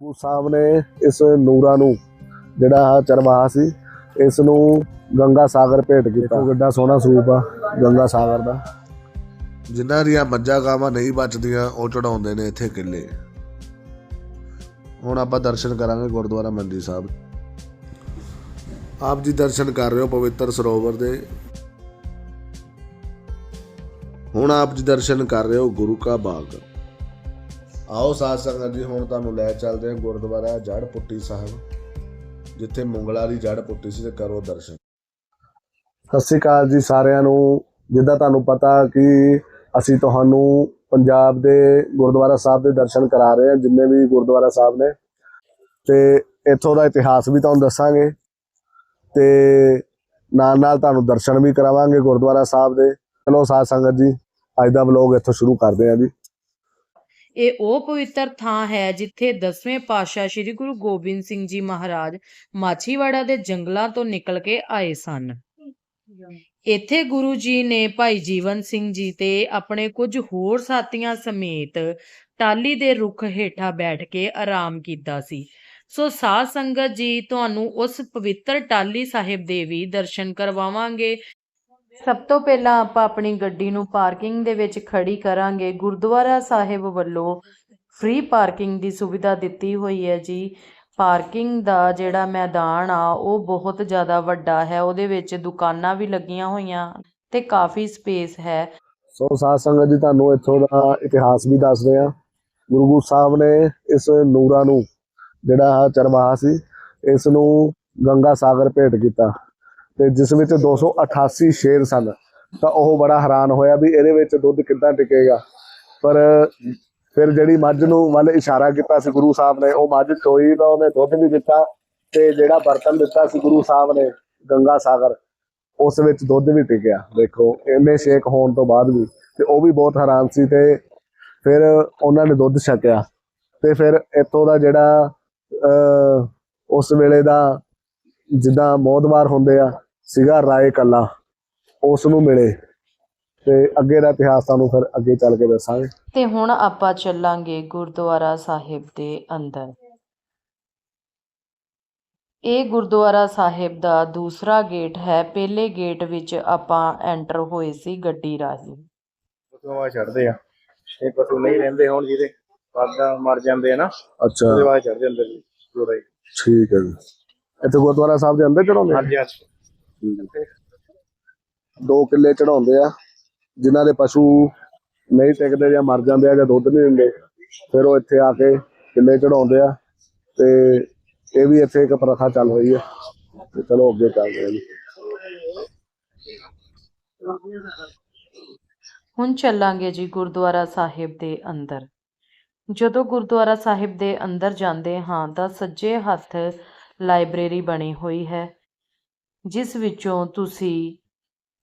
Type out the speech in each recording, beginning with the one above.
ਗੁਰੂ ਸਾਹਿਬ ਨੇ ਇਸ ਨੂਰਾਂ ਨੂੰ, ਜਿਹੜਾ ਚਰਵਾਹਾ ਸੀ, ਇਸ ਨੂੰ ਗੰਗਾ ਸਾਗਰ ਭੇਟ ਕੀਤਾ। ਕਿੱਡਾ ਸੋਹਣਾ ਸਰੂਪ ਆ, ਗੰਗਾ ਸਾਗਰ ਦਾ। ਜਿਨ੍ਹਾਂ ਦੀਆਂ ਮੱਝਾਂ ਗਾਵਾਂ ਨਹੀਂ ਬਚਦੀਆਂ, ਉਹ ਚੜਾਉਂਦੇ ਨੇ ਇੱਥੇ ਕਿੱਲੇ ਹੁਣ ਆਪਾਂ ਦਰਸ਼ਨ ਕਰਾਂਗੇ ਗੁਰਦੁਆਰਾ ਮੰਦੀ ਸਾਹਿਬ। ਆਪ ਜੀ ਦਰਸ਼ਨ ਕਰ ਰਹੇ ਹੋ ਪਵਿੱਤਰ ਸਰੋਵਰ ਦੇ। ਹੁਣ ਆਪ ਜੀ ਦਰਸ਼ਨ ਕਰ ਰਹੇ ਹੋ ਗੁਰੂ ਕਾ ਬਾਗ। ਆਓ ਸਾਧ ਸੰਗਤ ਜੀ, ਹੁਣ ਤੁਹਾਨੂੰ ਲੈ ਚੱਲਦੇ ਹਾਂ ਗੁਰਦੁਆਰਾ ਜੜ ਪੁੱਟੀ ਸਾਹਿਬ, ਜਿੱਥੇ ਮੁੰਗਲਾ ਦੀ ਜੜ ਪੁੱਟੀ ਸੀ ਤੇ ਕਰੋ ਦਰਸ਼ਨ। ਸਤਿ ਸ਼੍ਰੀ ਅਕਾਲ ਜੀ ਸਾਰਿਆਂ ਨੂੰ। ਜਿੱਦਾਂ ਤੁਹਾਨੂੰ ਪਤਾ ਕਿ ਅਸੀਂ ਤੁਹਾਨੂੰ ਪੰਜਾਬ ਦੇ ਗੁਰਦੁਆਰਾ ਸਾਹਿਬ ਦੇ ਦਰਸ਼ਨ ਕਰਾ ਰਹੇ ਹਾਂ, ਜਿੰਨੇ ਵੀ ਗੁਰਦੁਆਰਾ ਸਾਹਿਬ ਨੇ। ਤੇ ਇੱਥੋਂ ਦਾ ਇਤਿਹਾਸ ਵੀ ਤੁਹਾਨੂੰ ਦੱਸਾਂਗੇ। ਤੇ ਨਾਲ ਨਾਲ ਤੁਹਾਨੂੰ ਦਰਸ਼ਨ ਵੀ ਕਰਾਵਾਂਗੇ ਗੁਰਦੁਆਰਾ ਸਾਹਿਬ ਦੇ। ਚਲੋ ਸਾਧ ਸੰਗਤ ਜੀ, ਅੱਜ ਦਾ ਵਲੋਗ ਇੱਥੋਂ ਸ਼ੁਰੂ ਕਰਦੇ ਹਾਂ ਜੀ। ਇਹ ਉਹ ਪਵਿੱਤਰ ਥਾਂ ਹੈ ਜਿੱਥੇ ਦਸਵੇਂ ਪਾਤਸ਼ਾਹ ਸ੍ਰੀ ਗੁਰੂ ਗੋਬਿੰਦ ਸਿੰਘ ਜੀ ਮਹਾਰਾਜ ਮਾਛੀਵਾੜਾ ਦੇ ਜੰਗਲਾਂ ਤੋਂ ਨਿਕਲ ਕੇ ਆਏ ਸਨ। ਇੱਥੇ ਗੁਰੂ ਜੀ ਨੇ ਭਾਈ ਜੀਵਨ ਸਿੰਘ ਜੀ ਤੇ ਆਪਣੇ ਕੁਝ ਹੋਰ ਸਾਥੀਆਂ ਸਮੇਤ ਟਾਲੀ ਦੇ ਰੁੱਖ ਹੇਠਾਂ ਬੈਠ ਕੇ ਆਰਾਮ ਕੀਤਾ ਸੀ। ਸੋ ਸਾਧ ਸੰਗਤ ਜੀ, ਤੁਹਾਨੂੰ ਉਸ ਪਵਿੱਤਰ ਟਾਲੀ ਸਾਹਿਬ ਦੇ ਵੀ ਦਰਸ਼ਨ ਕਰਵਾਵਾਂਗੇ। ਸਭ ਤੋਂ ਪਹਿਲਾਂ ਆਪਾਂ ਆਪਣੀ ਗੱਡੀ ਨੂੰ ਪਾਰਕਿੰਗ ਦੇ ਵਿੱਚ ਖੜੀ ਕਰਾਂਗੇ। ਗੁਰਦੁਆਰਾ ਸਾਹਿਬ ਵੱਲੋਂ ਫ੍ਰੀ ਪਾਰਕਿੰਗ ਦੀ ਸੁਵਿਧਾ ਦਿੱਤੀ ਹੋਈ ਹੈ ਜੀ। ਪਾਰਕਿੰਗ ਦਾ ਜਿਹੜਾ ਮੈਦਾਨ ਆ, ਉਹ ਬਹੁਤ ਜ਼ਿਆਦਾ ਵੱਡਾ ਹੈ। ਉਹਦੇ ਵਿੱਚ ਦੁਕਾਨਾਂ ਵੀ ਲੱਗੀਆਂ ਹੋਈਆਂ ਤੇ ਕਾਫੀ ਸਪੇਸ ਹੈ। ਸੋ ਸਾਧ ਸੰਗਤ ਜੀ, ਤੁਹਾਨੂੰ ਇੱਥੋਂ ਦਾ ਇਤਿਹਾਸ ਵੀ ਦੱਸਦੇ ਆ ਗੁਰੂ ਗੋਬਿੰਦ ਸਾਹਿਬ ਨੇ ਇਸ ਨੂਰਾਂ ਨੂੰ, ਜਿਹੜਾ ਚਰਵਾਹਾ ਸੀ, ਇਸ ਨੂੰ ਗੰਗਾ ਸਾਗਰ ਭੇਟ ਕੀਤਾ। ਤੇ ਜਿਸ ਵਿੱਚ 288 ਸ਼ੇਰ ਸਨ ਤਾਂ ਉਹ ਬੜਾ ਹੈਰਾਨ ਹੋਇਆ ਵੀ ਇਹਦੇ ਵਿੱਚ ਦੁੱਧ ਕਿੱਦਾਂ ਟਿਕੇਗਾ। ਪਰ ਫਿਰ ਜਿਹੜੀ ਮੱਝ ਨੂੰ ਵੱਲ ਇਸ਼ਾਰਾ ਕੀਤਾ ਸੀ ਗੁਰੂ ਸਾਹਿਬ ਨੇ ਉਹ ਮੱਝ ਚੋਈ ਤਾਂ ਉਹਨੇ ਦੁੱਧ ਵੀ ਦਿੱਤਾ ਤੇ ਜਿਹੜਾ ਬਰਤਨ ਦਿੱਤਾ ਸੀ ਗੁਰੂ ਸਾਹਿਬ ਨੇ ਗੰਗਾ ਸਾਗਰ ਉਸ ਵਿੱਚ ਦੁੱਧ ਵੀ ਟਿਕਿਆ। ਦੇਖੋ ਇੰਨੇ ਸ਼ੇਕ ਹੋਣ ਤੋਂ ਬਾਅਦ ਵੀ ਤੇ ਉਹ ਵੀ ਬਹੁਤ ਹੈਰਾਨ ਸੀ ਤੇ ਫਿਰ ਉਹਨਾਂ ਨੇ ਦੁੱਧ ਛਕਿਆ। ਤੇ ਫਿਰ ਇੱਥੋਂ ਦਾ ਜਿਹੜਾ ਅਹ, ਉਸ ਵੇਲੇ ਦਾ ਜਿੱਦਾਂ ਮੋਦਵਾਰ ਹੁੰਦੇ ਆ ਸੀਗਾ ਰਾਏ ਕੱਲਾ। ਉਸ ਨੂੰ ਮਿਲੇ ਤੇ ਅੱਗੇ ਦਾ ਇਤਿਹਾਸ ਤੁਹਾਨੂੰ ਫਿਰ ਅੱਗੇ ਚੱਲ ਕੇ ਦੱਸਾਂਗੇ। ਤੇ ਹੁਣ ਆਪਾਂ ਚੱਲਾਂਗੇ ਗੁਰਦੁਆਰਾ ਸਾਹਿਬ ਦੇ ਅੰਦਰ। ਇਹ ਗੁਰਦੁਆਰਾ ਸਾਹਿਬ ਦਾ ਦੂਸਰਾ ਗੇਟ ਹੈ। ਪਹਿਲੇ ਗੇਟ ਵਿੱਚ ਆਪਾਂ ਐਂਟਰ ਹੋਏ ਸੀ ਗੱਡੀ ਰਾਹੀਂ। ਪਸ਼ੂਆਂ ਛੱਡਦੇ ਆ। ਇਹ ਪਸ਼ੂ ਨਹੀਂ ਰਹਿੰਦੇ ਹੁਣ ਜਿਹਦੇ ਪਾਦਾ ਮਰ ਜਾਂਦੇ ਆ ਨਾ ਅੱਛਾ। ਉਹਦੇ ਬਾਅਦ ਚੜ ਜਾਂਦੇ ਨੇ ਪੂਰਾ ਹੀ। ਠੀਕ ਹੈ ਜੀ। ਇੱਥੇ ਗੁਰਦੁਆਰਾ ਸਾਹਿਬ ਦੇ ਅੰਦਰ ਚੜਾਉਂਦੇ? ਹਾਂਜੀ ਹਾਂਜੀ। ਦੋ ਕਿੱਲੇ ਚੜਾਉਂਦੇ ਆ, ਜਿਨ੍ਹਾਂ ਦੇ ਪਸ਼ੂ ਨਹੀਂ ਟਿਕਦੇ ਜਾਂ ਮਰ ਜਾਂਦੇ ਆ ਜਾਂ ਦੁੱਧ ਨਹੀਂ ਦਿੰਦੇ, ਫਿਰ ਉਹ ਇੱਥੇ ਆ ਕੇ ਕਿੱਲੇ ਚੜਾਉਂਦੇ ਆ ਤੇ ਇਹ ਵੀ ਇੱਥੇ ਇੱਕ ਪ੍ਰਥਾ ਚੱਲ ਰਹੀ ਹੈ। ਤੇ ਚਲੋ ਅੱਗੇ ਚੱਲਦੇ ਆ ਜੀ। ਹੁਣ ਚੱਲਾਂਗੇ ਜੀ ਗੁਰਦੁਆਰਾ ਸਾਹਿਬ ਦੇ ਅੰਦਰ। ਜਦੋਂ ਗੁਰਦੁਆਰਾ ਸਾਹਿਬ ਦੇ ਅੰਦਰ ਜਾਂਦੇ ਹਾਂ ਤਾਂ ਸੱਜੇ ਹੱਥ ਲਾਇਬ੍ਰੇਰੀ ਬਣੀ ਹੋਈ ਹੈ। ਜਿਸ ਵਿੱਚੋਂ ਤੁਸੀਂ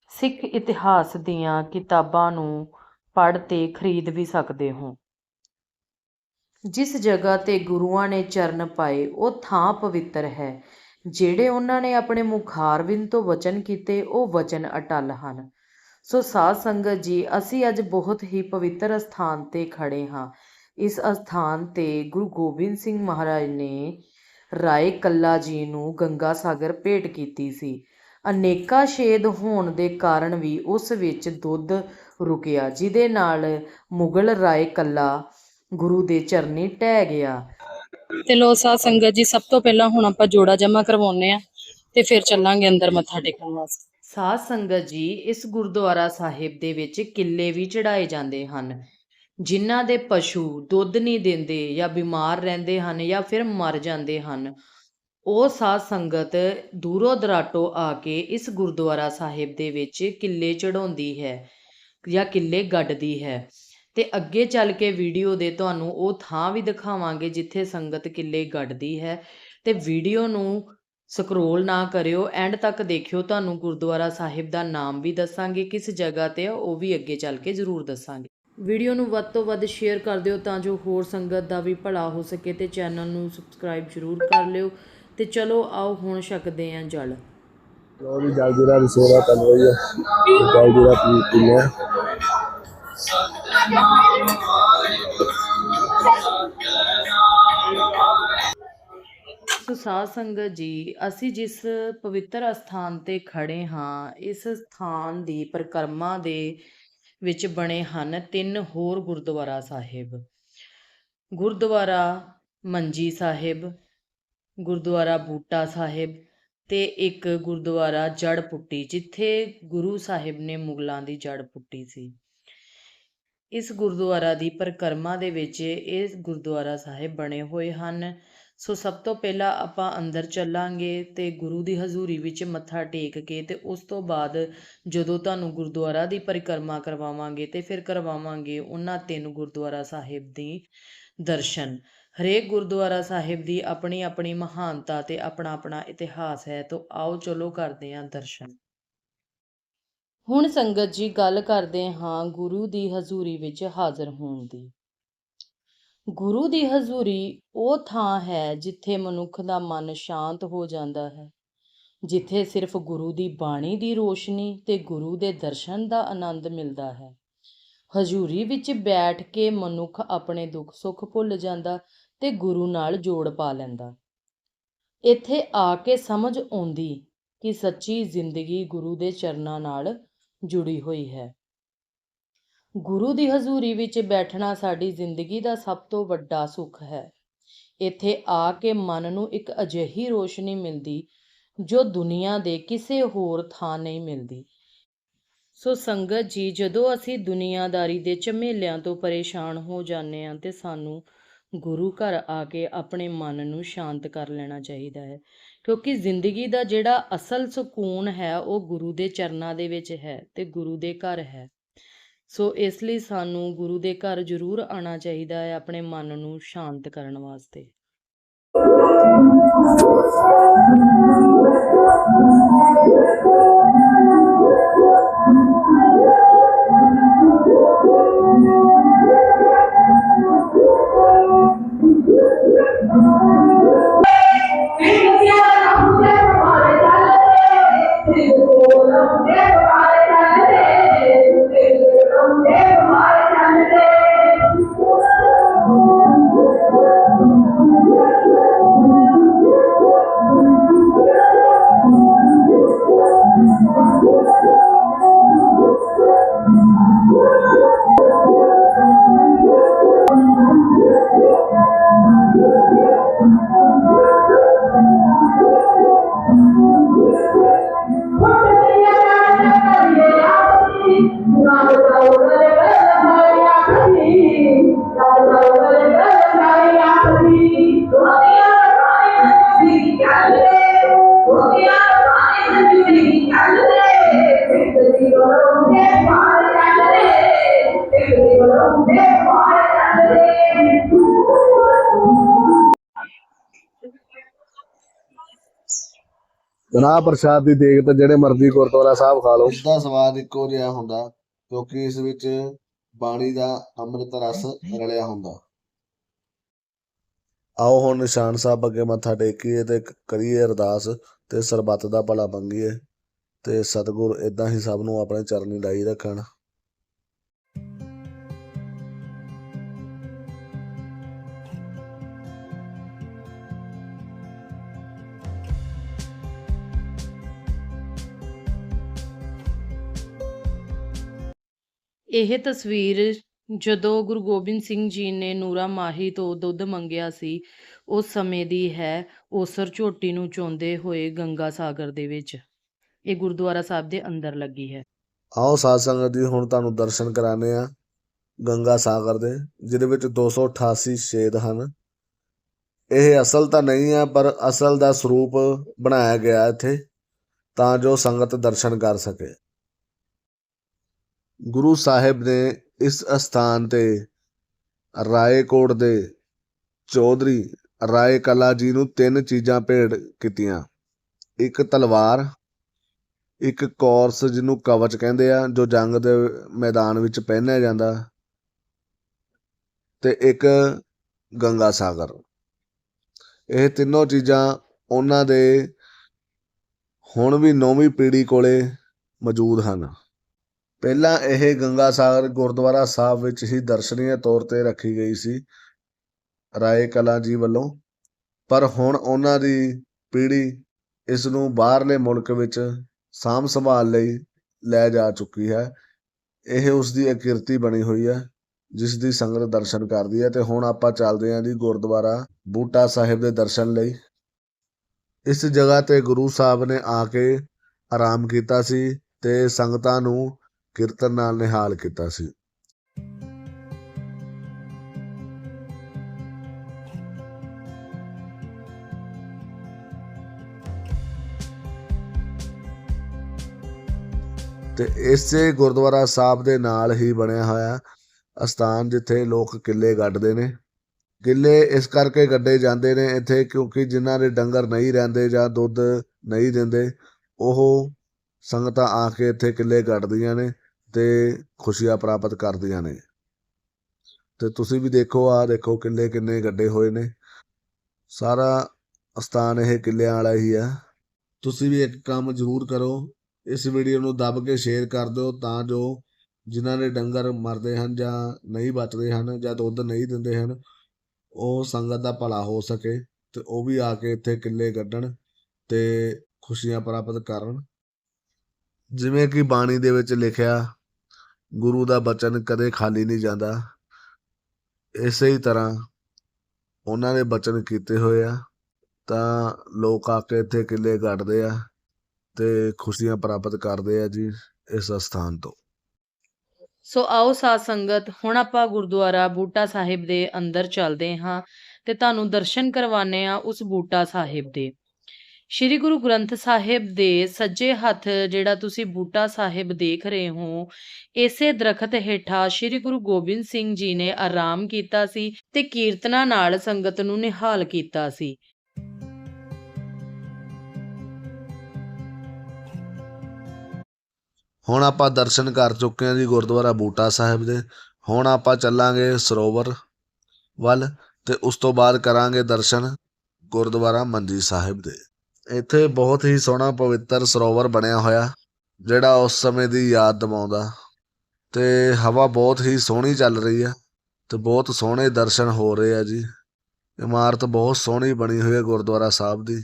ਸਿੱਖ ਇਤਿਹਾਸ ਦੀਆਂ ਕਿਤਾਬਾਂ ਨੂੰ ਪੜ੍ਹ ਤੇ ਖਰੀਦ ਵੀ ਸਕਦੇ ਹੋ। ਜਿਸ ਜਗ੍ਹਾ ਤੇ ਗੁਰੂਆਂ ਨੇ ਚਰਨ ਪਾਏ, ਉਹ ਥਾਂ ਪਵਿੱਤਰ ਹੈ। ਜਿਹੜੇ ਉਹਨਾਂ ਨੇ ਆਪਣੇ ਮੁਖਾਰਬਿੰਦ ਤੋਂ ਵਚਨ ਕੀਤੇ, ਉਹ ਵਚਨ ਅਟਲ ਹਨ। ਸੋ ਸਾਧ ਸੰਗਤ ਜੀ, ਅਸੀਂ ਅੱਜ ਬਹੁਤ ਹੀ ਪਵਿੱਤਰ ਸਥਾਨ ਤੇ ਖੜੇ ਹਾਂ। ਇਸ ਅਸਥਾਨ ਤੇ ਗੁਰੂ ਗੋਬਿੰਦ ਸਿੰਘ ਮਹਾਰਾਜ ਨੇ ਰਾਏ ਕੱਲਾ ਜੀ ਨੂੰ ਗੰਗਾ ਸਾਗਰ ਭੇਟ ਕੀਤੀ ਸੀ। ਅਨੇਕਾਂ ਛੇਦ ਹੋਣ ਦੇ ਕਾਰਨ ਵੀ ਉਸ ਵਿੱਚ ਦੁੱਧ ਰੁਕਿਆ ਜਿਹਦੇ ਨਾਲ ਮੁਗਲ ਰਾਏ ਕੱਲਾ ਗੁਰੂ ਦੇ ਚਰਨੀ ਟਹਿ ਗਿਆ। ਤੇ ਲੋ ਸਾਧ ਸੰਗਤ ਜੀ ਸਭ ਤੋਂ ਪਹਿਲਾਂ ਹੁਣ ਆਪਾਂ ਜੋੜਾ ਜਮਾ ਕਰਵਾਉਨੇ ਆ ਤੇ ਫਿਰ ਚੱਲਾਂਗੇ ਅੰਦਰ ਮੱਥਾ ਟੇਕਣ ਵਾਸਤੇ। ਸਾਧ ਸੰਗਤ ਜੀ ਇਸ ਗੁਰਦੁਆਰਾ ਸਾਹਿਬ ਦੇ ਵਿੱਚ ਕਿੱਲੇ ਵੀ ਚੜਾਏ ਜਾਂਦੇ ਹਨ। ਜਿਨ੍ਹਾਂ ਦੇ ਪਸ਼ੂ ਦੁੱਧ ਨਹੀਂ ਦਿੰਦੇ ਜਾਂ ਬਿਮਾਰ ਰਹਿੰਦੇ ਹਨ ਜਾਂ ਫਿਰ ਮਰ ਜਾਂਦੇ ਹਨ, ਉਹ ਸਾਧ ਸੰਗਤ ਦੂਰੋਂ ਦਰਾਟੋ ਆ ਕੇ ਇਸ ਗੁਰਦੁਆਰਾ ਸਾਹਿਬ ਦੇ ਵਿੱਚ ਕਿੱਲੇ ਚੜਾਉਂਦੀ ਹੈ ਜਾਂ ਕਿੱਲੇ ਗੱਡਦੀ ਹੈ। ਤੇ ਅੱਗੇ ਚੱਲ ਕੇ ਵੀਡੀਓ ਦੇ ਤੁਹਾਨੂੰ ਉਹ ਥਾਂ ਵੀ ਦਿਖਾਵਾਂਗੇ ਜਿੱਥੇ ਸੰਗਤ ਕਿੱਲੇ ਗੱਡਦੀ ਹੈ। ਤੇ ਵੀਡੀਓ ਨੂੰ ਸਕਰੋਲ ਨਾ ਕਰਿਓ, ਐਂਡ ਤੱਕ ਦੇਖਿਓ, ਤੁਹਾਨੂੰ ਗੁਰਦੁਆਰਾ ਸਾਹਿਬ ਦਾ ਨਾਮ ਵੀ ਦੱਸਾਂਗੇ, ਕਿਸ ਜਗ੍ਹਾ ਤੇ ਉਹ ਵੀ ਅੱਗੇ ਚੱਲ ਕੇ ਜ਼ਰੂਰ ਦੱਸਾਂਗੇ। ਵੀਡੀਓ ਨੂੰ ਵੱਧ ਤੋਂ ਵੱਧ ਸ਼ੇਅਰ ਕਰ ਦਿਓ ਤਾਂ ਜੋ ਹੋਰ ਸੰਗਤ ਦਾ ਵੀ ਭਲਾ ਹੋ ਸਕੇ ਤੇ ਚੈਨਲ ਨੂੰ ਸਬਸਕ੍ਰਾਈਬ ਜ਼ਰੂਰ ਕਰ ਲਿਓ। ਤੇ ਚਲੋ ਆਓ ਹੁਣ ਛਕਦੇ ਆਂ ਜਲ। ਲੋ ਜੀ ਜਲ ਜੀਰਾ ਦੀ ਸੇਵਾ ਚੱਲ ਰਹੀ ਹੈ। ਜਲ ਜੀਰਾ ਪੀ ਪੀਨੇ ਆ। ਸੋ ਸਾਧ ਸੰਗਤ ਜੀ ਅਸੀਂ ਜਿਸ ਪਵਿੱਤਰ ਅਸਥਾਨ ਤੇ ਖੜੇ ਹਾਂ ਇਸ ਸਥਾਨ ਦੀ ਪਰਿਕਰਮਾ ਦੇ ਵਿੱਚ ਬਣੇ ਹਨ, ਤਿੰਨ ਹੋਰ ਗੁਰਦੁਆਰਾ ਸਾਹਿਬ। ਗੁਰਦੁਆਰਾ ਮੰਜੀ ਸਾਹਿਬ, ਗੁਰਦੁਆਰਾ ਬੂਟਾ ਸਾਹਿਬ ਤੇ ਇੱਕ ਗੁਰਦੁਆਰਾ ਜੜ ਪੁੱਟੀ ਜਿੱਥੇ ਗੁਰੂ ਸਾਹਿਬ ਨੇ ਮੁਗਲਾਂ ਦੀ ਜੜ ਪੁੱਟੀ ਸੀ। ਇਸ ਗੁਰਦੁਆਰਾ ਦੀ ਪਰਿਕਰਮਾ ਦੇ ਵਿੱਚ ਇਹ ਗੁਰਦੁਆਰਾ ਸਾਹਿਬ ਬਣੇ ਹੋਏ ਹਨ। ਸੋ ਸਭ ਤੋਂ ਪਹਿਲਾਂ ਆਪਾਂ ਅੰਦਰ ਚੱਲਾਂਗੇ ਤੇ ਗੁਰੂ ਦੀ ਹਜ਼ੂਰੀ ਵਿੱਚ ਮੱਥਾ ਟੇਕ ਕੇ ਤੇ ਉਸ ਤੋਂ ਬਾਅਦ ਜਦੋਂ ਤੁਹਾਨੂੰ ਗੁਰਦੁਆਰਾ ਦੀ ਪਰਿਕਰਮਾ ਕਰਵਾਵਾਂਗੇ ਤੇ ਫਿਰ ਕਰਵਾਵਾਂਗੇ ਉਹਨਾਂ ਤਿੰਨ ਗੁਰਦੁਆਰਾ ਸਾਹਿਬ ਦੀ ਦਰਸ਼ਨ। ਹਰੇਕ ਗੁਰਦੁਆਰਾ ਸਾਹਿਬ ਦੀ ਆਪਣੀ ਆਪਣੀ ਮਹਾਨਤਾ ਤੇ ਆਪਣਾ ਆਪਣਾ ਇਤਿਹਾਸ ਹੈ। ਤਾਂ ਆਓ ਚਲੋ ਕਰਦੇ ਹਾਂ ਦਰਸ਼ਨ। ਹੁਣ ਸੰਗਤ ਜੀ ਗੱਲ ਕਰਦੇ ਹਾਂ ਗੁਰੂ ਦੀ ਹਜ਼ੂਰੀ ਵਿੱਚ ਹਾਜ਼ਰ ਹੋਣ ਦੀ। ਗੁਰੂ ਦੀ ਹਜ਼ੂਰੀ ਉਹ ਥਾਂ ਹੈ ਜਿੱਥੇ ਮਨੁੱਖ ਦਾ ਮਨ ਸ਼ਾਂਤ ਹੋ ਜਾਂਦਾ ਹੈ, ਜਿੱਥੇ ਸਿਰਫ ਗੁਰੂ ਦੀ ਬਾਣੀ ਦੀ ਰੋਸ਼ਨੀ ਤੇ ਗੁਰੂ ਦੇ ਦਰਸ਼ਨ ਦਾ ਆਨੰਦ ਮਿਲਦਾ ਹੈ। ਹਜ਼ੂਰੀ ਵਿੱਚ ਬੈਠ ਕੇ ਮਨੁੱਖ ਆਪਣੇ ਦੁੱਖ ਸੁੱਖ ਭੁੱਲ ਜਾਂਦਾ ਤੇ ਗੁਰੂ ਨਾਲ ਜੋੜ ਪਾ ਲੈਂਦਾ। ਇੱਥੇ ਆ ਕੇ ਸਮਝ ਆਉਂਦੀ ਕਿ ਸੱਚੀ ਜ਼ਿੰਦਗੀ ਗੁਰੂ ਦੇ ਚਰਨਾਂ ਨਾਲ ਜੁੜੀ ਹੋਈ ਹੈ। ਗੁਰੂ ਦੀ ਹਜ਼ੂਰੀ ਵਿੱਚ ਬੈਠਣਾ ਸਾਡੀ ਜ਼ਿੰਦਗੀ ਦਾ ਸਭ ਤੋਂ ਵੱਡਾ ਸੁੱਖ ਹੈ। ਇੱਥੇ ਆ ਕੇ ਮਨ ਨੂੰ ਇੱਕ ਅਜਿਹੀ ਰੋਸ਼ਨੀ ਮਿਲਦੀ ਜੋ ਦੁਨੀਆ ਦੇ ਕਿਸੇ ਹੋਰ ਥਾਂ ਨਹੀਂ ਮਿਲਦੀ। ਸੋ ਸੰਗਤ ਜੀ, ਜਦੋਂ ਅਸੀਂ ਦੁਨੀਆਦਾਰੀ ਦੇ ਝਮੇਲਿਆਂ ਤੋਂ ਪਰੇਸ਼ਾਨ ਹੋ ਜਾਂਦੇ ਹਾਂ ਤੇ ਸਾਨੂੰ ਗੁਰੂ ਘਰ ਆ ਕੇ ਆਪਣੇ ਮਨ ਨੂੰ ਸ਼ਾਂਤ ਕਰ ਲੈਣਾ ਚਾਹੀਦਾ ਹੈ, ਕਿਉਂਕਿ ਜ਼ਿੰਦਗੀ ਦਾ ਜਿਹੜਾ ਅਸਲ ਸਕੂਨ ਹੈ ਉਹ ਗੁਰੂ ਦੇ ਚਰਨਾਂ ਦੇ ਵਿੱਚ ਹੈ ਤੇ ਗੁਰੂ ਦੇ ਘਰ ਹੈ। ਸੋ ਇਸ ਲਈ ਸਾਨੂੰ ਗੁਰੂ ਦੇ ਘਰ ਜ਼ਰੂਰ ਆਉਣਾ ਚਾਹੀਦਾ ਹੈ ਆਪਣੇ ਮਨ ਨੂੰ ਸ਼ਾਂਤ ਕਰਨ ਵਾਸਤੇ। ਜਨਾਬ ਪ੍ਰਸ਼ਾਦ ਦੀ ਦੇਗ ਤੇ ਜਿਹੜੇ ਮਰਜ਼ੀ ਗੁਰਦੁਆਰਾ ਸਾਹਿਬ ਖਾ ਲਓ। ਇਸ ਦਾ ਸਵਾਦ ਇੱਕੋ ਜਿਹਾ ਹੁੰਦਾ ਕਿਉਂਕਿ ਇਸ ਵਿੱਚ ਬਾਣੀ ਦਾ ਅੰਮ੍ਰਿਤ ਰਸ ਰਲਿਆ ਹੁੰਦਾ। ਆਓ ਹੁਣ ਨਿਸ਼ਾਨ ਸਾਹਿਬ ਅੱਗੇ ਮੱਥਾ ਟੇਕੀਏ ਤੇ ਕਰੀਏ ਅਰਦਾਸ ਤੇ ਸਰਬੱਤ ਦਾ ਭਲਾ ਮੰਗੀਏ ਤੇ ਸਤਿਗੁਰ ਇਦਾਂ ਹੀ ਸਭ ਨੂੰ ਆਪਣੇ ਚਰਨੀ ਲਾਈ ਰੱਖਣ। ਇਹ ਤਸਵੀਰ ਜਦੋਂ ਗੁਰੂ ਗੋਬਿੰਦ ਸਿੰਘ ਜੀ ਨੇ ਨੂਰਾ ਮਾਹੀ ਤੋਂ ਦੁੱਧ ਮੰਗਿਆ ਸੀ, ਉਸ ਸਮੇਂ ਦੀ ਹੈ ਓਸਰ ਝੋਟੀ ਨੂੰ ਚੋਂਦੇ ਹੋਏ ਗੰਗਾ ਸਾਗਰ ਦੇ ਵਿੱਚ। ਇਹ ਗੁਰਦੁਆਰਾ ਸਾਹਿਬ ਦੇ ਅੰਦਰ ਲੱਗੀ ਹੈ। ਆਓ ਸਾਧ ਸੰਗਤ ਜੀ, ਹੁਣ ਤੁਹਾਨੂੰ ਦਰਸ਼ਨ ਕਰਾਣੇ ਆ ਗੰਗਾ ਸਾਗਰ ਦੇ, ਜਿਹਦੇ ਵਿੱਚ 288 ਛੇਦ ਹਨ। ਇਹ ਅਸਲ ਤਾਂ ਨਹੀਂ ਆ ਪਰ ਅਸਲ ਦਾ ਸਰੂਪ ਬਣਾਇਆ ਗਿਆ ਇੱਥੇ, ਤਾਂ ਜੋ ਸੰਗਤ ਦਰਸ਼ਨ ਕਰ ਸਕੇ। ਗੁਰੂ ਸਾਹਿਬ ਨੇ ਇਸ ਅਸਥਾਨ ਤੇ ਰਾਏਕੋਟ ਦੇ ਚੌਧਰੀ ਰਾਏ ਕਲਾ ਜੀ ਨੂੰ ਤਿੰਨ ਚੀਜ਼ਾਂ ਭੇਟ ਕੀਤੀਆਂ। ਇੱਕ ਤਲਵਾਰ, ਇੱਕ ਕੋਰਸ ਜਿਹਨੂੰ ਕਵਚ ਕਹਿੰਦੇ ਆ, ਜੋ ਜੰਗ ਦੇ ਮੈਦਾਨ ਵਿੱਚ ਪਹਿਨਿਆ ਜਾਂਦਾ, ਤੇ ਇੱਕ ਗੰਗਾ ਸਾਗਰ। ਇਹ ਤਿੰਨੋਂ ਚੀਜ਼ਾਂ ਉਹਨਾਂ ਦੇ ਹੁਣ ਵੀ ਨੌਵੀਂ ਪੀੜ੍ਹੀ ਕੋਲੇ ਮੌਜੂਦ ਹਨ। ਪਹਿਲਾਂ ਇਹ ਗੰਗਾ ਸਾਗਰ ਗੁਰਦੁਆਰਾ ਸਾਹਿਬ ਵਿੱਚ ਹੀ ਦਰਸ਼ਨੀय ਤੌਰ ਤੇ ਰੱਖੀ ਗਈ ਸੀ, ਰਾਏ ਕਲਾ ਜੀ ਵੱਲੋਂ। ਪਰ ਹੁਣ ਉਹਨਾਂ ਦੀ ਪੀੜ੍ਹੀ ਇਸ ਨੂੰ ਬਾਹਰਲੇ ਮੁਲਕ ਵਿੱਚ ਸਾਂਭ ਸੰਭਾਲ ਲਈ ਲੈ ਜਾ ਚੁੱਕੀ ਹੈ। ਇਹ ਉਸ ਦੀ ਅਕਿਰਤੀ ਬਣੀ ਹੋਈ ਹੈ, ਜਿਸ ਦੀ ਸੰਗਤ ਦਰਸ਼ਨ ਕਰਦੀ ਹੈ ਤੇ ਹੁਣ ਆਪਾਂ ਚੱਲਦੇ ਹਾਂ ਜੀ ਗੁਰਦੁਆਰਾ ਬੂਟਾ ਸਾਹਿਬ ਦੇ ਦਰਸ਼ਨ ਲਈ। ਇਸ ਜਗ੍ਹਾ ਤੇ ਗੁਰੂ ਸਾਹਿਬ ਨੇ ਆ ਕੇ ਆਰਾਮ ਕੀਤਾ ਸੀ ਤੇ ਸੰਗਤਾਂ ਨੂੰ ਕੀਰਤਨ ਨਾਲ ਨਿਹਾਲ ਕੀਤਾ ਸੀ। ਤੇ ਇਸੇ ਗੁਰਦੁਆਰਾ ਸਾਹਿਬ ਦੇ ਨਾਲ ਹੀ ਬਣਿਆ ਹੋਇਆ ਅਸਥਾਨ ਜਿੱਥੇ ਲੋਕ ਕਿੱਲੇ ਗੱਡਦੇ ਨੇ। ਕਿੱਲੇ ਇਸ ਕਰਕੇ ਗੱਡੇ ਜਾਂਦੇ ਨੇ ਇੱਥੇ ਕਿਉਂਕਿ ਜਿਨ੍ਹਾਂ ਦੇ ਡੰਗਰ ਨਹੀਂ ਰਹਿੰਦੇ ਜਾਂ ਦੁੱਧ ਨਹੀਂ ਦਿੰਦੇ, ਉਹ ਸੰਗਤਾਂ ਆ ਕੇ ਇੱਥੇ ਕਿੱਲੇ ਗੱਡਦੀਆਂ ਨੇ। ਤੇ ਖੁਸ਼ੀਆਂ ਪ੍ਰਾਪਤ ਕਰਦੀਆਂ ਨੇ। ਤੇ ਤੁਸੀਂ ਵੀ ਦੇਖੋ ਆ ਦੇਖੋ ਕਿੱਲੇ ਕਿੰਨੇ ਗੱਡੇ ਹੋਏ ਨੇ। ਸਾਰਾ ਅਸਥਾਨ ਇਹ ਕਿੱਲਿਆਂ ਵਾਲਾ ਹੀ ਆ। ਤੁਸੀਂ ਵੀ ਇੱਕ ਕੰਮ ਜ਼ਰੂਰ ਕਰੋ। ਇਸ ਵੀਡੀਓ ਨੂੰ ਦੱਬ ਕੇ ਸ਼ੇਅਰ ਕਰ ਦਿਓ ਤਾਂ ਜੋ ਜਿਨ੍ਹਾਂ ਦੇ ਡੰਗਰ ਮਰਦੇ ਹਨ ਜਾਂ ਨਹੀਂ ਬਚਦੇ ਹਨ ਜਾਂ ਦੁੱਧ ਨਹੀਂ ਦਿੰਦੇ ਹਨ, ਉਹ ਸੰਗਤ ਦਾ ਭਲਾ ਹੋ ਸਕੇ ਤੇ ਉਹ ਵੀ ਆ ਕੇ ਇੱਥੇ ਕਿੱਲੇ ਕੱਢਣ ਤੇ ਖੁਸ਼ੀਆਂ ਪ੍ਰਾਪਤ ਕਰਨ। ਜਿਵੇਂ ਕਿ ਬਾਣੀ ਦੇ ਵਿੱਚ ਲਿਖਿਆ ਗੁਰੂ ਦਾ ਬਚਨ ਕਦੇ ਖਾਲੀ ਨਹੀਂ ਜਾਂਦਾ। ਇਸੇ ਹੀ ਤਰ੍ਹਾਂ ਉਹਨਾਂ ਨੇ ਬਚਨ ਕੀਤੇ ਹੋਏ ਆ, ਤਾਂ ਲੋਕ ਆ ਕੇ ਇੱਥੇ ਕਿੱਲੇ ਕੱਢਦੇ ਆ ਤੇ ਖੁਸ਼ੀਆਂ ਪ੍ਰਾਪਤ ਕਰਦੇ ਆ ਜੀ ਇਸ ਸਥਾਨ ਤੋਂ। ਸੋ ਆਓ ਸਾਧ ਸੰਗਤ, ਹੁਣ ਆਪਾਂ ਗੁਰਦੁਆਰਾ ਬੂਟਾ ਸਾਹਿਬ ਦੇ ਅੰਦਰ ਚੱਲਦੇ ਹਾਂ ਤੇ ਤੁਹਾਨੂੰ ਦਰਸ਼ਨ ਕਰਵਾਨੇ ਆ ਉਸ ਬੂਟਾ ਸਾਹਿਬ ਦੇ। ਸ਼੍ਰੀ ਗੁਰੂ ਗ੍ਰੰਥ ਸਾਹਿਬ ਦੇ ਸੱਜੇ ਹੱਥ ਜਿਹੜਾ ਤੁਸੀਂ ਬੂਟਾ ਸਾਹਿਬ ਦੇਖ ਰਹੇ ਹੋ, ਇਸੇ ਦਰਖਤ ਹੇਠਾਂ ਸ਼੍ਰੀ ਗੁਰੂ ਗੋਬਿੰਦ ਸਿੰਘ ਜੀ ਨੇ ਆਰਾਮ ਕੀਤਾ ਸੀ ਤੇ ਕੀਰਤਨਾਂ ਨਾਲ ਸੰਗਤ ਨੂੰ ਨਿਹਾਲ ਕੀਤਾ ਸੀ। ਹੁਣ ਆਪਾਂ ਦਰਸ਼ਨ ਕਰ ਚੁੱਕੇ ਹਾਂ ਜੀ ਗੁਰਦੁਆਰਾ ਬੂਟਾ ਸਾਹਿਬ ਦੇ। ਹੁਣ ਆਪਾਂ ਚੱਲਾਂਗੇ ਸਰੋਵਰ ਵੱਲ ਤੇ ਉਸ ਤੋਂ ਬਾਅਦ ਕਰਾਂਗੇ ਦਰਸ਼ਨ ਗੁਰਦੁਆਰਾ ਮੰਜੀ ਸਾਹਿਬ ਦੇ। ਇੱਥੇ ਬਹੁਤ ਹੀ ਸੋਹਣਾ ਪਵਿੱਤਰ ਸਰੋਵਰ ਬਣਿਆ ਹੋਇਆ, ਜਿਹੜਾ ਉਸ ਸਮੇਂ ਦੀ ਯਾਦ ਦਿਵਾਉਂਦਾ। ਤੇ ਹਵਾ ਬਹੁਤ ਹੀ ਸੋਹਣੀ ਚੱਲ ਰਹੀ ਆ ਤੇ ਬਹੁਤ ਸੋਹਣੇ ਦਰਸ਼ਨ ਹੋ ਰਹੇ ਆ ਜੀ। ਇਮਾਰਤ ਬਹੁਤ ਸੋਹਣੀ ਬਣੀ ਹੋਈ ਹੈ ਗੁਰਦੁਆਰਾ ਸਾਹਿਬ ਦੀ।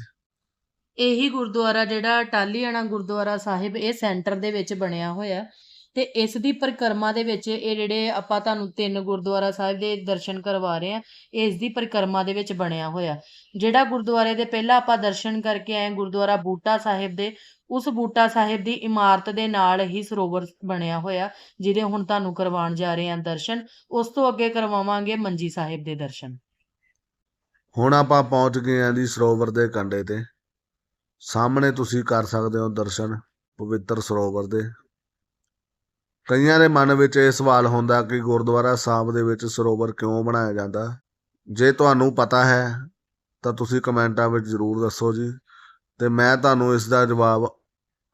ਇਹੀ ਗੁਰਦੁਆਰਾ ਜਿਹੜਾ ਟਾਲੀਆਣਾ ਗੁਰਦੁਆਰਾ ਸਾਹਿਬ, ਇਹ ਸੈਂਟਰ ਦੇ ਵਿੱਚ ਬਣਿਆ ਹੋਇਆ। ਤੇ ਇਸ ਦੀ ਪਰਿਕਰਮਾ ਦੇ ਵਿੱਚ ਇਹ ਜਿਹੜੇ ਆਪਾਂ ਤੁਹਾਨੂੰ ਤਿੰਨ ਗੁਰਦੁਆਰਾ ਸਾਹਿਬ ਦੇ ਦਰਸ਼ਨ ਕਰਵਾ ਰਹੇ ਆ ਇਸ ਦੀ ਪਰਿਕਰਮਾ ਦੇ ਵਿੱਚ ਬਣਿਆ ਹੋਇਆ। ਜਿਹੜਾ ਗੁਰਦੁਆਰੇ ਦੇ ਪਹਿਲਾਂ ਆਪਾਂ ਦਰਸ਼ਨ ਕਰਕੇ ਆਏ ਗੁਰਦੁਆਰਾ ਬੂਟਾ ਸਾਹਿਬ ਦੇ, ਉਸ ਬੂਟਾ ਸਾਹਿਬ ਦੀ ਇਮਾਰਤ ਦੇ ਨਾਲ ਹੀ ਸਰੋਵਰ ਬਣਿਆ ਹੋਇਆ, ਜਿਹਦੇ ਹੁਣ ਤੁਹਾਨੂੰ ਕਰਵਾਉਣ ਜਾ ਰਹੇ ਆ ਦਰਸ਼ਨ। ਉਸ ਤੋਂ ਅੱਗੇ ਕਰਵਾਵਾਂਗੇ ਮੰਜੀ ਸਾਹਿਬ ਦੇ ਦਰਸ਼ਨ। ਹੁਣ ਆਪਾਂ ਪਹੁੰਚ ਗਏ ਹਾਂ ਜੀ ਸਰੋਵਰ ਦੇ ਕੰਢੇ ਤੇ। ਸਾਹਮਣੇ ਤੁਸੀਂ ਕਰ ਸਕਦੇ ਹੋ ਦਰਸ਼ਨ, ਪਵਿੱਤਰ ਸਰੋਵਰ ਦੇ। ਕਈਆਂ ਦੇ ਮਨ ਵਿੱਚ ਇਹ ਸਵਾਲ ਹੁੰਦਾ ਕਿ ਗੁਰਦੁਆਰਾ ਸਾਹਿਬ ਦੇ ਵਿੱਚ ਸਰੋਵਰ ਕਿਉਂ ਬਣਾਇਆ ਜਾਂਦਾ? ਜੇ ਤੁਹਾਨੂੰ ਪਤਾ ਹੈ, ਤਾਂ ਤੁਸੀਂ ਕਮੈਂਟਾਂ ਵਿੱਚ ਜ਼ਰੂਰ ਦੱਸੋ ਜੀ। ਤੇ ਮੈਂ ਤੁਹਾਨੂੰ ਇਸ ਦਾ ਜਵਾਬ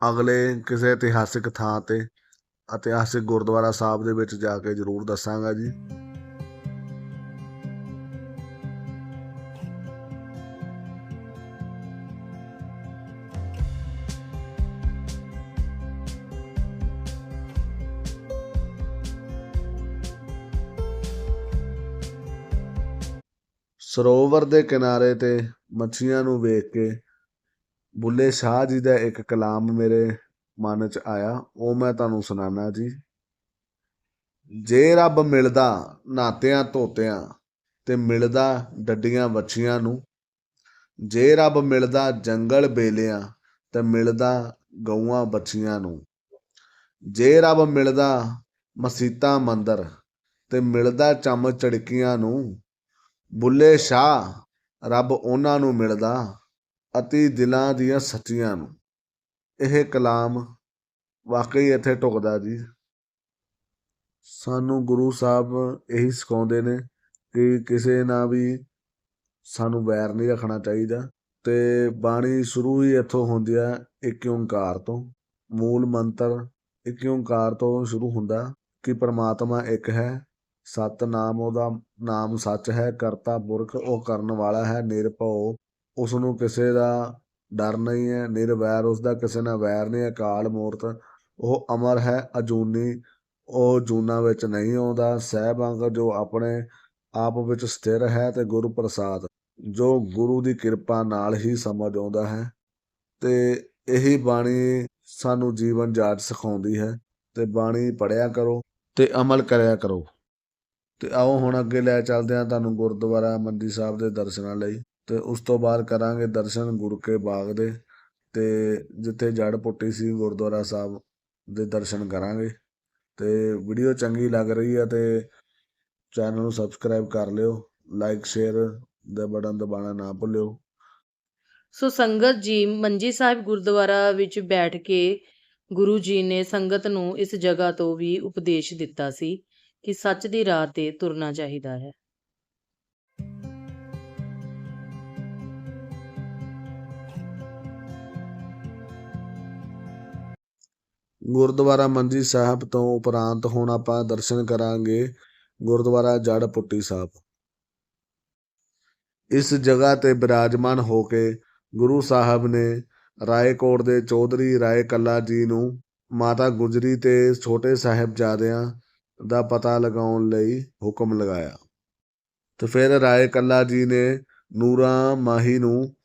ਅਗਲੇ ਕਿਸੇ ਇਤਿਹਾਸਿਕ ਥਾਂ ਤੇ, ਇਤਿਹਾਸਿਕ ਗੁਰਦੁਆਰਾ ਸਾਹਿਬ ਦੇ ਵਿੱਚ ਜਾ ਕੇ ਜ਼ਰੂਰ ਦੱਸਾਂਗਾ ਜੀ। ਸਰੋਵਰ ਦੇ ਕਿਨਾਰੇ ਤੇ ਮੱਛੀਆਂ ਨੂੰ ਵੇਖ ਕੇ ਬੁੱਲੇ ਸ਼ਾਹ ਜੀ ਦਾ ਇੱਕ ਕਲਾਮ ਮੇਰੇ ਮਨ 'ਚ ਆਇਆ, ਉਹ ਮੈਂ ਤੁਹਾਨੂੰ ਸੁਣਾਣਾ ਜੀ। ਜੇ ਰੱਬ ਮਿਲਦਾ ਨਾਤਿਆਂ ਧੋਤਿਆਂ ਤੇ ਮਿਲਦਾ ਡੱਡੀਆਂ ਵੱਛੀਆਂ ਨੂੰ, ਜੇ ਰੱਬ ਮਿਲਦਾ ਜੰਗਲ ਬੇਲਿਆਂ ਤੇ ਮਿਲਦਾ ਗਊਆਂ ਬੱਚੀਆਂ ਨੂੰ, ਜੇ ਰੱਬ ਮਿਲਦਾ ਮਸੀਤਾਂ ਮੰਦਰ ਤੇ ਮਿਲਦਾ ਚਮ ਚੜਕੀਆਂ ਨੂੰ ਬੁੱਲੇ ਸ਼ਾਹ, ਰੱਬ ਉਹਨਾਂ ਨੂੰ ਮਿਲਦਾ ਅਤੀ ਦਿਲਾਂ ਦੀਆਂ ਸੱਚੀਆਂ ਨੂੰ। ਇਹ ਕਲਾਮ ਵਾਕਈ ਇੱਥੇ ਢੁਕਦਾ ਜੀ। ਸਾਨੂੰ ਗੁਰੂ ਸਾਹਿਬ ਇਹੀ ਸਿਖਾਉਂਦੇ ਨੇ ਕਿ ਕਿਸੇ ਨਾਲ ਵੀ ਸਾਨੂੰ ਵੈਰ ਨਹੀਂ ਰੱਖਣਾ ਚਾਹੀਦਾ ਤੇ ਬਾਣੀ ਸ਼ੁਰੂ ਹੀ ਇੱਥੋਂ ਹੁੰਦੀ ਹੈ ਇੱਕ ਓੰਕਾਰ ਤੋਂ। ਮੂਲ ਮੰਤਰ ਇੱਕ ਓੰਕਾਰ ਤੋਂ ਸ਼ੁਰੂ ਹੁੰਦਾ ਕਿ ਪ੍ਰਮਾਤਮਾ ਇੱਕ ਹੈ ਸਤਨਾਮ ਉਹਦਾ ਨਾਮ ਸੱਚ ਹੈ, ਕਰਤਾ ਪੁਰਖ, ਉਹ ਕਰਨ ਵਾਲਾ ਹੈ, ਨਿਰਭਉ। ਉਸ ਨੂੰ ਕਿਸੇ ਦਾ ਡਰ ਨਹੀਂ ਹੈ, ਨਿਰਵੈਰ ਉਸ ਦਾ ਕਿਸੇ ਨਾਲ ਵੈਰ ਨਹੀਂ ਹੈ ਅਕਾਲ ਮੂਰਤ। ਉਹ ਅਮਰ ਹੈ, ਅਜੂਨੀ। ਉਹ ਜੂਨਾ ਵਿੱਚ ਨਹੀਂ ਆਉਂਦਾ, ਸਹਿਬ ਜੋ ਆਪਣੇ ਆਪ ਵਿੱਚ ਸਥਿਰ ਹੈ ਤੇ ਗੁਰੂ ਪ੍ਰਸਾਦ। ਜੋ ਗੁਰੂ ਦੀ ਕਿਰਪਾ ਨਾਲ ਹੀ ਸਮਝ ਆਉਂਦਾ ਹੈ ਤੇ ਇਹੀ ਬਾਣੀ ਸਾਨੂੰ ਜੀਵਨ ਜਾਚ ਸਿਖਾਉਂਦੀ ਹੈ। ਤੇ ਬਾਣੀ ਪੜਿਆ ਕਰੋ ਤੇ ਅਮਲ ਕਰਿਆ ਕਰੋ। ਤੇ ਆਓ ਹੁਣ ਅੱਗੇ ਲੈ ਚੱਲਦੇ ਹਾਂ ਤੁਹਾਨੂੰ ਗੁਰਦੁਆਰਾ ਮੰਦੀ ਸਾਹਿਬ ਦੇ ਦਰਸ਼ਨਾਂ ਲਈ ਤੇ ਉਸ ਤੋਂ ਬਾਅਦ ਕਰਾਂਗੇ ਦਰਸ਼ਨ ਗੁਰੂ ਕੇ ਬਾਗ ਦੇ ਤੇ ਜਿੱਥੇ ਜੜ ਪੁੱਟੀ ਸੀ ਗੁਰਦੁਆਰਾ ਸਾਹਿਬ ਦੇ ਦਰਸ਼ਨ ਕਰਾਂਗੇ ਤੇ ਵੀਡੀਓ ਚੰਗੀ ਲੱਗ ਰਹੀ ਹੈ ਤੇ ਚੈਨਲ ਨੂੰ ਸਬਸਕ੍ਰਾਈਬ ਕਰ ਲਿਓ ਲਾਈਕ ਸ਼ੇਅਰ ਦਾ ਬਟਨ ਦਬਾਉਣਾ ਨਾ ਭੁੱਲਿਓ। ਸੋ ਸੰਗਤ ਜੀ ਮੰਜੀ ਸਾਹਿਬ ਗੁਰਦੁਆਰਾ ਵਿੱਚ ਬੈਠ ਕੇ ਗੁਰੂ ਜੀ ਨੇ ਸੰਗਤ ਨੂੰ ਇਸ ਜਗ੍ਹਾ ਤੋਂ ਵੀ ਉਪਦੇਸ਼ ਦਿੱਤਾ ਸੀ। ਕਿ ਸੱਚ ਦੀ ਰਾਹ ਤੇ ਤੁਰਨਾ ਚਾਹੀਦਾ ਹੈ। ਗੁਰਦੁਆਰਾ ਮੰਜੀ ਸਾਹਿਬ ਤੋਂ ਉਪਰੰਤ ਹੁਣ ਆਪਾਂ ਦਰਸ਼ਨ ਕਰਾਂਗੇ ਗੁਰਦੁਆਰਾ ਜੜ ਪੁੱਟੀ ਸਾਹਿਬ। ਇਸ ਜਗ੍ਹਾ ਤੇ ਬਿਰਾਜਮਾਨ ਹੋ ਕੇ ਗੁਰੂ ਸਾਹਿਬ ਨੇ ਰਾਏਕੋਟ ਦੇ ਚੌਧਰੀ ਰਾਏ ਕੱਲਾ ਜੀ ਨੂੰ ਮਾਤਾ ਗੁਜਰੀ ਤੇ ਛੋਟੇ ਸਾਹਿਬਜ਼ਾਦਿਆਂ ਦਾ ਪਤਾ ਲਗਾਉਣ ਲਈ ਹੁਕਮ ਲਗਾਇਆ। ਤੇ ਫਿਰ ਰਾਏ ਕੱਲਾ ਜੀ ਨੇ ਨੂਰਾ ਮਾਹੀ ਨੂੰ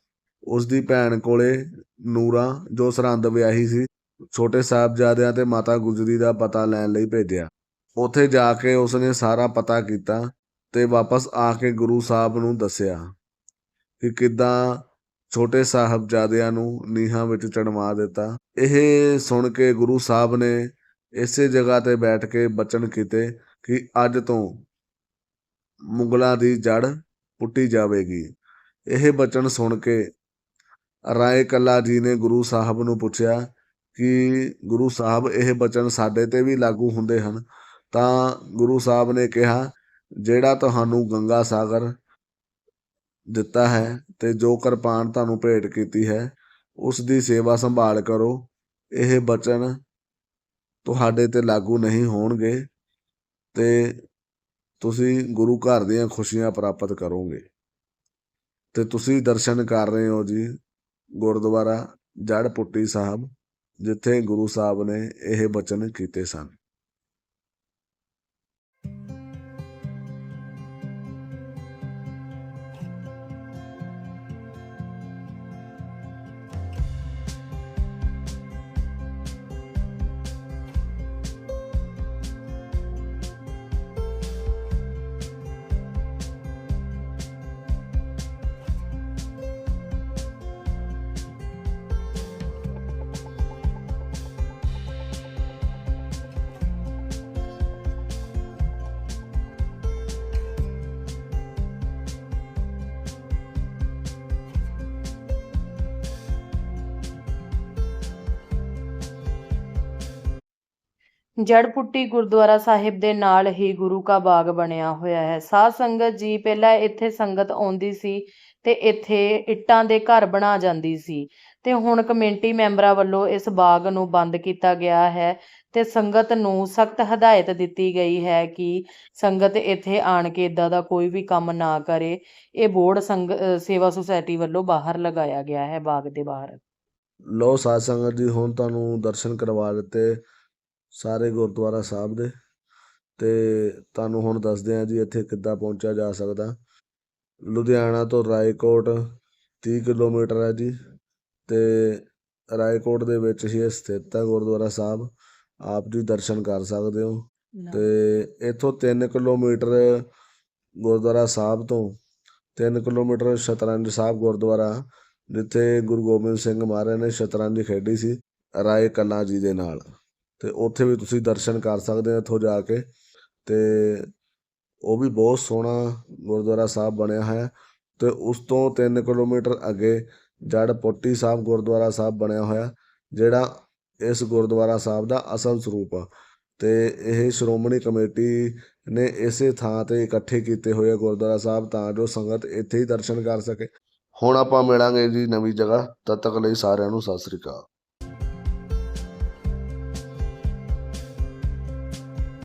ਉਸ ਦੀ ਭੈਣ ਕੋਲੇ ਨੂਰਾ, ਜੋ ਸਰਹੰਦ ਵਿਆਹੀ ਸੀ, ਛੋਟੇ ਸਾਹਿਬਜ਼ਾਦਿਆਂ ਤੇ ਮਾਤਾ ਗੁਜਰੀ ਦਾ ਪਤਾ ਲੈਣ ਲਈ ਭੇਜਿਆ। ਉੱਥੇ ਜਾ ਕੇ ਉਸਨੇ ਸਾਰਾ ਪਤਾ ਕੀਤਾ ਤੇ ਵਾਪਸ ਆ ਕੇ ਗੁਰੂ ਸਾਹਿਬ ਨੂੰ ਦੱਸਿਆ ਕਿ ਕਿਦਾਂ ਛੋਟੇ ਸਾਹਿਬਜ਼ਾਦਿਆਂ ਨੂੰ ਨੀਹਾਂ ਵਿੱਚ ਚੜਵਾ ਦਿੱਤਾ। ਇਹ ਸੁਣ ਕੇ ਗੁਰੂ ਸਾਹਿਬ ਨੇ ਇਸੇ ਜਗ੍ਹਾ ਤੇ ਬੈਠ ਕੇ ਬਚਨ ਕੀਤੇ ਕਿ ਅੱਜ ਤੋਂ ਮੁਗਲਾਂ ਦੀ ਜੜ ਪੁੱਟੀ ਜਾਵੇਗੀ। ਇਹ ਬਚਨ ਸੁਣ ਕੇ ਰਾਏ ਕੱਲਾ ਜੀ ਨੇ ਗੁਰੂ ਸਾਹਿਬ ਨੂੰ ਪੁੱਛਿਆ ਕਿ ਗੁਰੂ ਸਾਹਿਬ, ਇਹ ਬਚਨ ਸਾਡੇ ਤੇ ਵੀ ਲਾਗੂ ਹੁੰਦੇ ਹਨ? ਤਾਂ ਗੁਰੂ ਸਾਹਿਬ ਨੇ ਕਿਹਾ, ਜਿਹੜਾ ਤੁਹਾਨੂੰ ਗੰਗਾ ਸਾਗਰ ਦਿੱਤਾ ਹੈ ਤੇ ਜੋ ਕਿਰਪਾਨ ਤੁਹਾਨੂੰ ਭੇਟ ਕੀਤੀ ਹੈ, ਉਸ ਦੀ ਸੇਵਾ ਸੰਭਾਲ ਕਰੋ। ਇਹ ਬਚਨ ਤੁਹਾਡੇ ਤੇ ਲਾਗੂ ਨਹੀਂ ਹੋਣਗੇ ਤੇ ਤੁਸੀਂ ਗੁਰੂ ਘਰ ਦੀਆਂ ਖੁਸ਼ੀਆਂ ਪ੍ਰਾਪਤ ਕਰੋਗੇ। ਤੇ ਤੁਸੀਂ ਦਰਸ਼ਨ ਕਰ ਰਹੇ ਹੋ ਜੀ ਗੁਰਦੁਆਰਾ ਜੜ ਪੁੱਟੀ ਸਾਹਿਬ, ਜਿੱਥੇ ਗੁਰੂ ਸਾਹਿਬ ਨੇ ਇਹ ਬਚਨ ਕੀਤੇ ਸਨ। ਜੜਪੁੱਟੀ ਗੁਰਦੁਆਰਾ ਸਾਹਿਬ ਦੇ ਨਾਲ ਹੀ ਗੁਰੂ ਕਾ ਬਾਗ ਬਣਿਆ ਹੋਇਆ ਹੈ। ਸਾਧ ਸੰਗਤ ਜੀ ਪਹਿਲਾਂ ਇੱਥੇ ਸੰਗਤ ਆਉਂਦੀ ਸੀ ਤੇ ਇੱਥੇ ਇੱਟਾਂ ਦੇ ਘਰ ਬਣਾ ਜਾਂਦੀ ਸੀ ਤੇ ਹੁਣ ਕਮੇਟੀ ਮੈਂਬਰਾਂ ਵੱਲੋਂ ਇਸ ਬਾਗ ਨੂੰ ਬੰਦ ਕੀਤਾ ਗਿਆ ਹੈ ਤੇ ਸੰਗਤ ਨੂੰ ਸਖਤ ਹਦਾਇਤ ਦਿੱਤੀ ਗਈ ਹੈ ਕਿ ਸੰਗਤ ਇੱਥੇ ਆਣ ਕੇ ਇਦਾਂ ਦਾ ਕੋਈ ਵੀ ਕੰਮ ਨਾ ਕਰੇ। ਇਹ ਬੋਰਡ ਸੰਗ ਸੇਵਾ ਸੁਸਾਇਟੀ ਵੱਲੋਂ ਬਾਹਰ ਲਗਾਇਆ ਗਿਆ ਹੈ, ਬਾਗ ਦੇ ਬਾਹਰ। ਲੋ ਸਾਧ ਸੰਗਤ ਜੀ, ਹੁਣ ਤੁਹਾਨੂੰ ਦਰਸ਼ਨ ਕਰਵਾ ਦਿੱਤੇ। ਸਾਰੇ ਗੁਰਦੁਆਰਾ ਸਾਹਿਬ ਦੇ। ਤੇ ਤੁਹਾਨੂੰ ਹੁਣ ਦੱਸਦੇ ਹਾਂ ਜੀ ਇੱਥੇ ਕਿੱਦਾਂ ਪਹੁੰਚਿਆ ਜਾ ਸਕਦਾ। ਲੁਧਿਆਣਾ ਤੋਂ ਰਾਏਕੋਟ 30 ਕਿਲੋਮੀਟਰ ਹੈ ਜੀ। ਤੇ ਰਾਏਕੋਟ ਦੇ ਵਿੱਚ ਹੀ ਸਥਿਤ ਹੈ ਗੁਰਦੁਆਰਾ ਸਾਹਿਬ। ਆਪ ਜੀ ਦਰਸ਼ਨ ਕਰ ਸਕਦੇ ਹੋ। ਤੇ ਇੱਥੋਂ 3 ਕਿਲੋਮੀਟਰ ਗੁਰਦੁਆਰਾ ਸਾਹਿਬ ਤੋਂ 3 ਕਿਲੋਮੀਟਰ ਸ਼ਤਰੰਜ ਸਾਹਿਬ ਗੁਰਦੁਆਰਾ ਜਿੱਥੇ ਗੁਰੂ ਗੋਬਿੰਦ ਸਿੰਘ ਮਹਾਰਾਜ ਨੇ ਸ਼ਤਰੰਜ ਖੇਡੀ ਸੀ ਰਾਏ ਕੱਲਾ ਜੀ ਦੇ ਨਾਲ। ਤੇ ਉੱਥੇ ਵੀ ਤੁਸੀਂ ਦਰਸ਼ਨ ਕਰ ਸਕਦੇ ਹੋ ਇੱਥੋਂ ਜਾ ਕੇ। ਤੇ ਉਹ ਵੀ ਬਹੁਤ ਸੋਹਣਾ ਗੁਰਦੁਆਰਾ ਸਾਹਿਬ ਬਣਿਆ ਹੈ ਤੇ ਉਸ ਤੋਂ 3 ਕਿਲੋਮੀਟਰ ਅੱਗੇ ਜੜ ਪੋਟੀ ਸਾਹਿਬ ਗੁਰਦੁਆਰਾ ਸਾਹਿਬ ਬਣਿਆ ਹੋਇਆ, ਜਿਹੜਾ ਇਸ ਗੁਰਦੁਆਰਾ ਸਾਹਿਬ ਦਾ ਅਸਲ ਸਰੂਪ ਆ। ਤੇ ਇਹ ਸ਼੍ਰੋਮਣੀ ਕਮੇਟੀ ਨੇ ਇਸੇ ਥਾਂ ਤੇ ਇਕੱਠੇ ਕੀਤੇ ਹੋਏ ਆ ਗੁਰਦੁਆਰਾ ਸਾਹਿਬ ਤਾਂ ਜੋ ਸੰਗਤ ਇੱਥੇ ਹੀ ਦਰਸ਼ਨ ਕਰ ਸਕੇ। ਹੁਣ ਆਪਾਂ ਮਿਲਾਂਗੇ ਜੀ ਨਵੀਂ ਜਗ੍ਹਾ। ਤਦ ਤੱਕ ਲਈ ਸਾਰਿਆਂ ਨੂੰ ਸਤਿ ਸ੍ਰੀ ਅਕਾਲ।